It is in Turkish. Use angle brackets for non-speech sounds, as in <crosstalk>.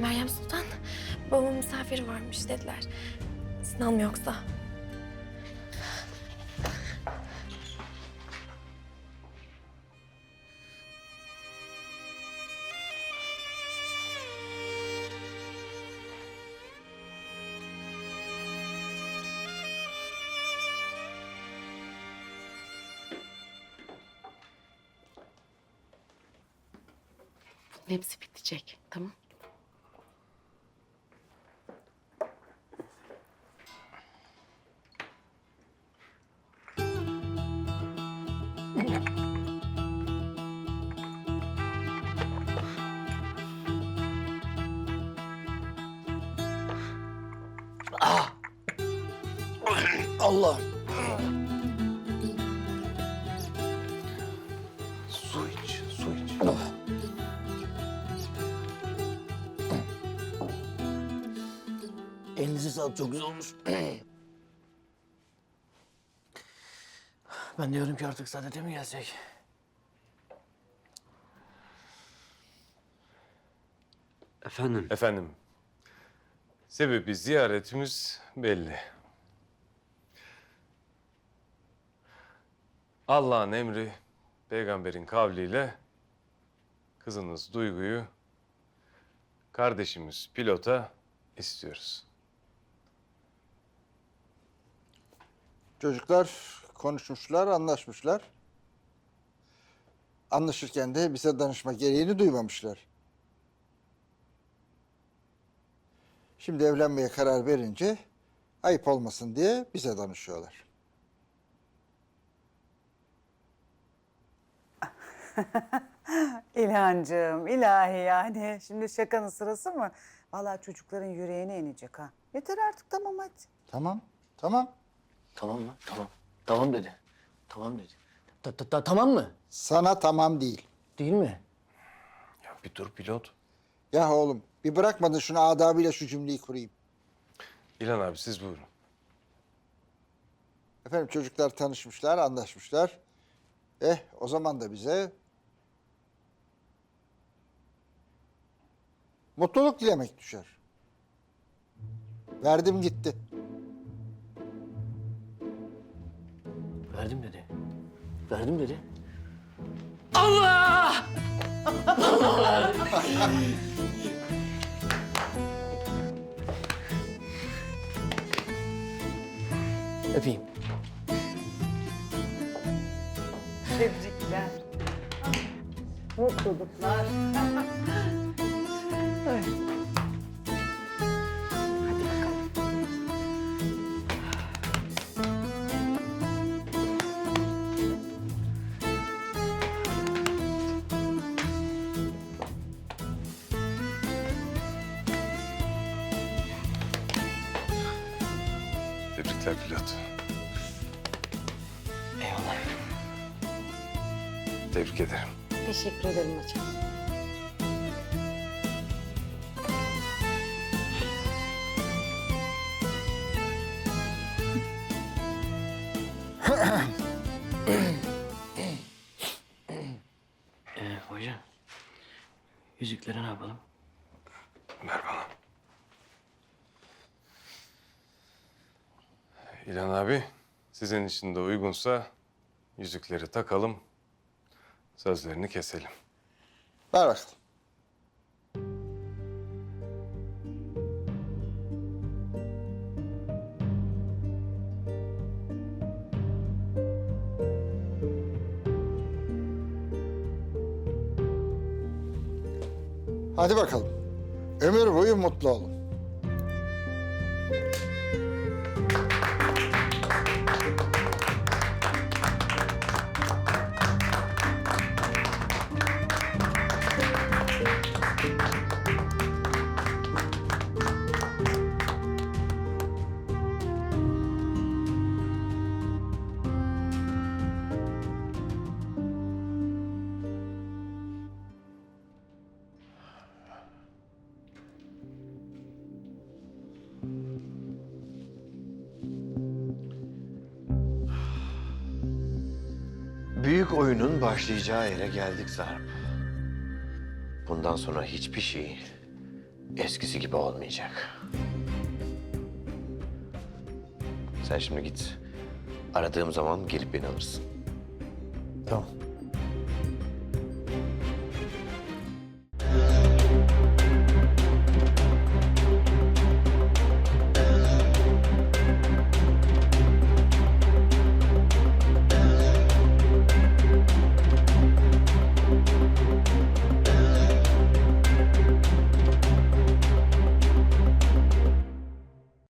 Meryem Sultan, babamın misafiri varmış dediler. Sinan mı yoksa? Bunun hepsi bitecek. Tamam. Allah. Su iç, su iç. Elinize sağlık, çok güzel olmuş. Ben diyorum ki artık saadete mi gelsek? Efendim? Efendim, sebebi ziyaretimiz belli. Allah'ın emri, peygamberin kavliyle kızınız Duygu'yu kardeşimiz pilota istiyoruz. Çocuklar konuşmuşlar, anlaşmışlar. Anlaşırken de bize danışma gereğini duymamışlar. Şimdi evlenmeye karar verince ayıp olmasın diye bize danışıyorlar. <laughs> İlhancığım, ilahi yani. Şimdi şakanın sırası mı? Vallahi çocukların yüreğine inecek ha. Yeter artık tamam hadi. Tamam, tamam. Tamam mı? Tamam. Tamam dedi. Tamam dedi. Ta, ta, ta- tamam mı? Sana tamam değil. Değil mi? Ya bir dur pilot. Ya oğlum bir bırakmadın şunu adabıyla şu cümleyi kurayım. İlhan abi siz buyurun. Efendim çocuklar tanışmışlar, anlaşmışlar. Eh o zaman da bize mutluluk dilemek düşer. Verdim gitti. Verdim dedi. Allah! Öpeyim. Tebrikler. Mutluluklar. Tebrikler pilot. Eyvallah. Tebrik ederim. Teşekkür ederim hocam. Ee, hocam. Yüzükleri ne yapalım? Ver bana. İlhan abi, sizin için de uygunsa yüzükleri takalım, sözlerini keselim. Ver bakalım. Hadi bakalım. Ömür boyu mutlu olun. Büyük oyunun başlayacağı yere geldik Sarp. Bundan sonra hiçbir şey eskisi gibi olmayacak. Sen şimdi git. Aradığım zaman gelip beni alırsın. Tamam.